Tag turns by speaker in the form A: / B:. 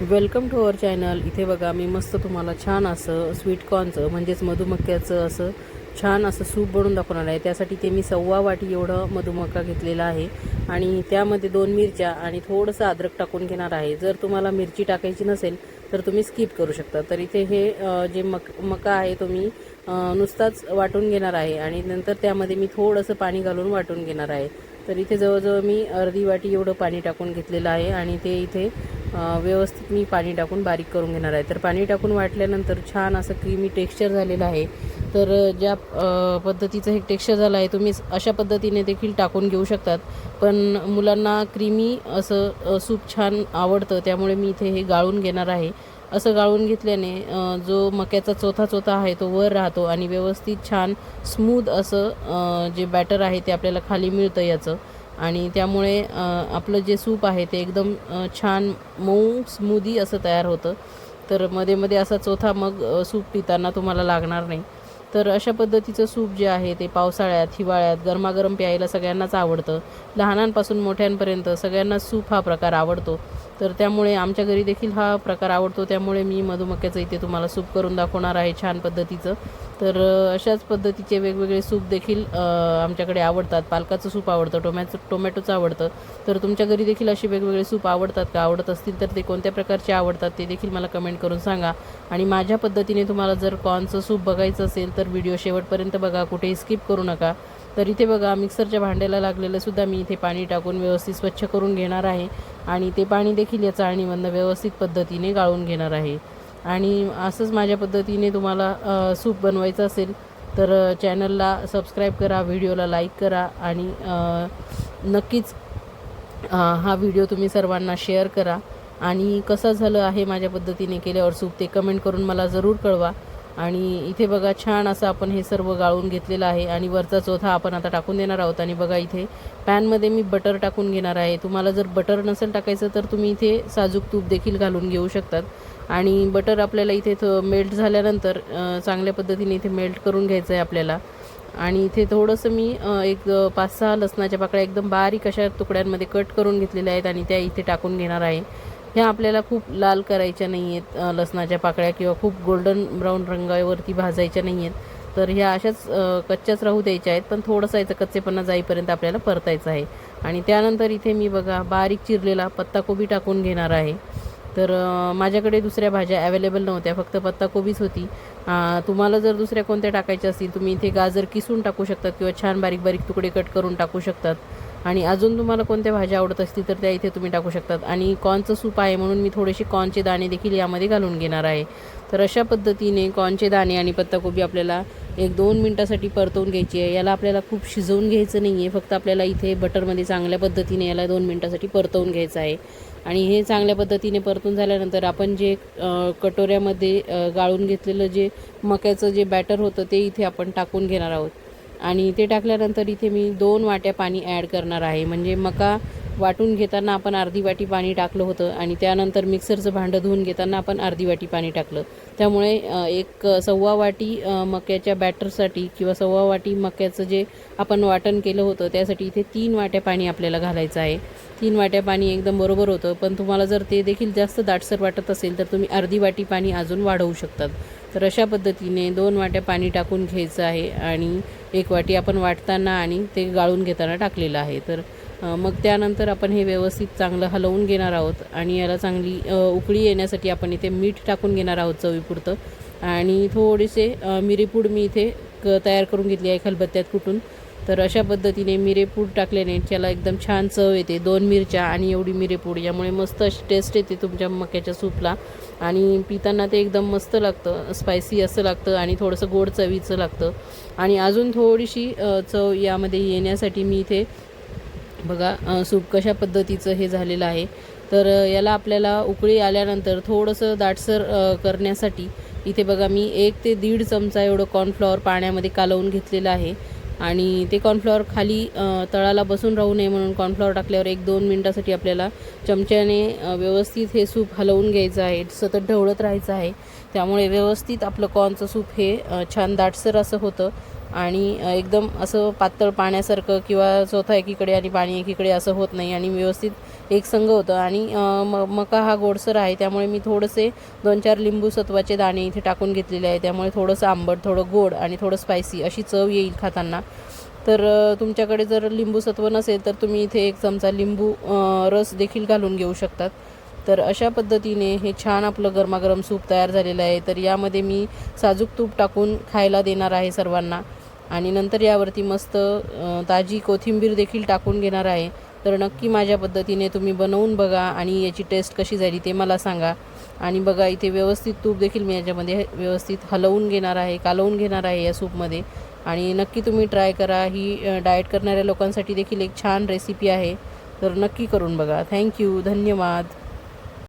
A: Welcome to our channel. इथे बघा मी मस्त तुम्हाला छान असं स्वीट कॉर्नचं म्हणजेच मधुमक्याचं असं छान असं सूप बनवून दाखवणार आहे. त्यासाठी ते मी सव्वा वाटी एवढं मधुमका घेतलेला आहे. आणि त्यामध्ये दोन मिरच्या आणि थोडंसं अद्रक टाकून घेणार आहे. जर तुम्हाला मिरची टाकायची नसेल तर तुम्ही स्किप करू शकता. तर इथे हे जे मक मका आहे तो मी नुसताच वाटून घेणार आहे. आणि नंतर त्यामध्ये मी थोडंसं पाणी घालून वाटून घेणार आहे. तर इथे जवळजवळ मी अर्धी वाटी एवढं पाणी टाकून घेतलेलं आहे. आणि ते इथे व्यवस्थित मी पाणी टाकून बारीक करून घेणार आहे. तर पाणी टाकून वाटल्यानंतर छान असं क्रीमी टेक्स्चर झालेलं आहे. तर ज्या पद्धतीचं हे टेक्स्चर झालं आहे तुम्ही अशा पद्धतीने देखील टाकून घेऊ शकतात. पण मुलांना क्रीमी असं सूप छान आवडतं त्यामुळे मी इथे हे गाळून घेणार आहे. असं गाळून घेतल्याने जो मक्याचा चोथा चोथा आहे तो वर राहतो आणि व्यवस्थित छान स्मूद असं जे बॅटर आहे ते आपल्याला खाली मिळतं याचं. आणि त्यामुळे आपलं जे सूप आहे ते एकदम छान मऊ स्मूदी असं तयार होतं. तर मध्ये मध्ये असा चौथा मग सूप पिताना तुम्हाला लागणार नाही. तर अशा पद्धतीचं सूप जे आहे ते पावसाळ्यात हिवाळ्यात गरमागरम प्यायला सगळ्यांनाच आवडतं. लहानांपासून मोठ्यांपर्यंत सगळ्यांना सूप हा प्रकार आवडतो. तर त्यामुळे आमच्या घरी देखील हा प्रकार आवडतो. त्यामुळे मी मधुमक्याचं इथे तुम्हाला सूप करून दाखवणार आहे छान पद्धतीचं. तर अशाच पद्धतीचे वेगवेगळे सूप देखील आमच्याकडे आवडतात. पालकाचं सूप आवडतं टोमॅटो टोमॅटोचं आवडतं. तर तुमच्या घरी देखील असे वेगवेगळे सूप आवडतात का? आवडत असतील तर ते कोणत्या प्रकारचे आवडतात ते देखील मला कमेंट करून सांगा. आणि माझ्या पद्धतीने तुम्हाला जर कॉर्नचं सूप बघायचं असेल तर व्हिडिओ शेवटपर्यंत बघा. कुठेही स्किप करू नका. तर इथे बघा मिक्सरच्या भांड्याला लागलेलं सुद्धा मी इथे पाणी टाकून व्यवस्थित स्वच्छ करून घेणार आहे. आणि ते पाणी देखील या चाळणीमधनं व्यवस्थित पद्धतीने गाळून घेणार आहे. आणि असंच माझ्या पद्धतीने तुम्हाला सूप बनवायचं असेल तर चॅनलला सबस्क्राईब करा व्हिडिओला लाईक करा आणि नक्कीच हा व्हिडिओ तुम्ही सर्वांना शेअर करा. आणि कसं झालं आहे माझ्या पद्धतीने केल्यावर सूप ते कमेंट करून मला जरूर कळवा. आणि इथे बघा छान असं आपण हे सर्व गाळून घेतलेलं आहे. आणि वरचा चोथा आपण आता टाकून देणार आहोत. आणि बघा इथे पॅनमध्ये मी बटर टाकून घेणार आहे. तुम्हाला जर बटर नसेल टाकायचं तर तुम्ही इथे साजूक तूप देखील घालून घेऊ शकतात. आणि बटर आपल्याला इथे थो मेल्ट झाल्यानंतर चांगल्या पद्धतीने इथे मेल्ट करून घ्यायचं आहे आपल्याला. आणि इथे थोडंसं मी एक पाच सहा लसणाच्या पाकळ्या एकदम बारीक अशा तुकड्यांमध्ये कट करून घेतलेल्या आहेत. आणि त्या इथे टाकून घेणार आहे. ह्या आपल्याला खूप लाल करायच्या नाही आहेत लसणाच्या पाकळ्या किंवा खूप गोल्डन ब्राऊन रंगावरती भाजायच्या नाही आहेत तर ह्या अशाच कच्च्याच राहू द्यायच्या आहेत पण थोडंसं याचं कच्चेपणा जाईपर्यंत आपल्याला परतायचं आहे. आणि त्यानंतर इथे मी बघा बारीक चिरलेला पत्ताकोबी टाकून घेणार आहे. तर माझ्याकडे दुसऱ्या भाज्या अवेलेबल नव्हत्या फक्त पत्ताकोबीच होती. तुम्हाला जर दुसऱ्या कोणत्या टाकायच्या असतील तुम्ही इथे गाजर किसून टाकू शकतात किंवा छान बारीक बारीक तुकडे कट करून टाकू शकतात. आणि अजून तुम्हाला कोणत्या भाज्या आवडत असतील तर त्या इथे तुम्ही टाकू शकतात. आणि कॉर्नचं सूप आहे म्हणून मी थोडेसे कॉर्नचे दाणे देखील यामध्ये घालून घेणार आहे. तर अशा पद्धतीने कॉर्नचे दाणे आणि पत्ताकोबी आपल्याला एक दोन मिनटासाठी परतवून घ्यायची आहे. याला आपल्याला खूप शिजवून घ्यायचं नाही आहे फक्त आपल्याला इथे बटरमध्ये चांगल्या पद्धतीने याला दोन मिनटासाठी परतवून घ्यायचं आहे. आणि हे चांगल्या पद्धतीने परतून झाल्यानंतर आपण जे कटोऱ्यामध्ये गाळून घेतलेलं जे मक्याचं जे बॅटर होतं ते इथे आपण टाकून घेणार आहोत. आणि ते टाकल्यानंतर इथे मी दोन वाट्या पाणी ॲड करणार आहे. म्हणजे मका वाटून घेताना आपण अर्धी वाटी पाणी टाकलं होतं आणि त्यानंतर मिक्सरचं भांडं धुवून घेताना आपण अर्धी वाटी पाणी टाकलं. त्यामुळे एक सव्वा वाटी मक्याच्या बॅटरसाठी किंवा सव्वा वाटी मक्याचं जे आपण वाटण केलं होतं त्यासाठी इथे तीन वाट्या पाणी आपल्याला घालायचं आहे. तीन वाट्या पाणी एकदम बरोबर होतं पण तुम्हाला जर ते देखील जास्त दाटसर वाटत असेल तर तुम्ही अर्धी वाटी पाणी अजून वाढवू शकतात. तर अशा पद्धतीने दोन वाट्या पाणी टाकून घ्यायचं आहे आणि एक वाटी आपण वाटताना आणि ते गाळून घेताना टाकलेलं आहे. तर मग त्यानंतर आपण हे व्यवस्थित चांगलं हलवून घेणार आहोत आणि याला चांगली उकळी येण्यासाठी आपण इथे मीठ टाकून घेणार आहोत चवीपुरतं. आणि थोडेसे मिरीपूड मी इथे क तयार करून घेतली आहे खलबत्त्यात कुठून. तर अशा पद्धतीने मिरेपूड टाकल्याने त्याला एकदम छान चव येते. दोन मिरच्या आणि एवढी मिरेपूड यामुळे मस्त अशी टेस्ट येते तुमच्या मक्याच्या सूपला. आणि पिताना ते एकदम मस्त लागतं स्पायसी असं लागतं आणि थोडंसं गोड चवीचं लागतं. आणि अजून थोडीशी चव यामध्ये येण्यासाठी मी इथे बघा सूप कशा पद्धतीचं हे झालेलं आहे. तर याला आपल्याला उकळी आल्यानंतर थोडंसं दाटसर करण्यासाठी इथे बघा मी एक ते दीड चमचा एवढं कॉर्नफ्लॉवर पाण्यामध्ये कालवून घेतलेलं आहे. आणि ते कॉर्नफ्लॉवर खाली तळाला बसून राहू नये म्हणून कॉर्नफ्लॉवर टाकल्यावर एक दोन मिनटासाठी आपल्याला चमच्याने व्यवस्थित हे सूप हलवून घ्यायचं आहे. सतत ढवळत राहायचं आहे. त्यामुळे व्यवस्थित आपलं कॉर्नचं सूप हे छान दाटसर असं होतं. आणि एकदम असं पातळ पाण्यासारखं किंवा चौथा एकीकडे आणि पाणी एकीकडे असं होत नाही आणि व्यवस्थित एक संघ होतं. आणि म मका हा गोडसर आहे त्यामुळे मी थोडेसे दोन चार लिंबू सत्वाचे दाणे इथे टाकून घेतलेले आहे त्यामुळे थोडंसं आंबट थोडं गोड आणि थोडं स्पायसी अशी चव येईल खाताना. तर तुमच्याकडे जर लिंबू सत्व नसेल तर तुम्ही इथे एक चमचा लिंबू रस देखील घालून घेऊ शकतात. तर अशा पद्धतीने हे छान आपलं गरमागरम सूप तयार झालेलं आहे. तर यामध्ये मी साजूक तूप टाकून खायला देणार आहे सर्वांना. आणि नंतर यावरती मस्त ताजी कोथिंबीर देखील टाकून घेणार आहे. तर नक्की माझ्या पद्धतीने तुम्ही बनवून बघा आणि याची टेस्ट कशी झाली ते मला सांगा. आणि बघा इथे व्यवस्थित तूप देखील मी याच्यामध्ये व्यवस्थित हलवून घेणार आहे कालवून घेणार आहे या सूपमध्ये. आणि नक्की तुम्ही ट्राय करा. ही डाएट करणाऱ्या लोकांसाठी देखील एक छान रेसिपी आहे. तर नक्की करून बघा. थँक्यू. धन्यवाद.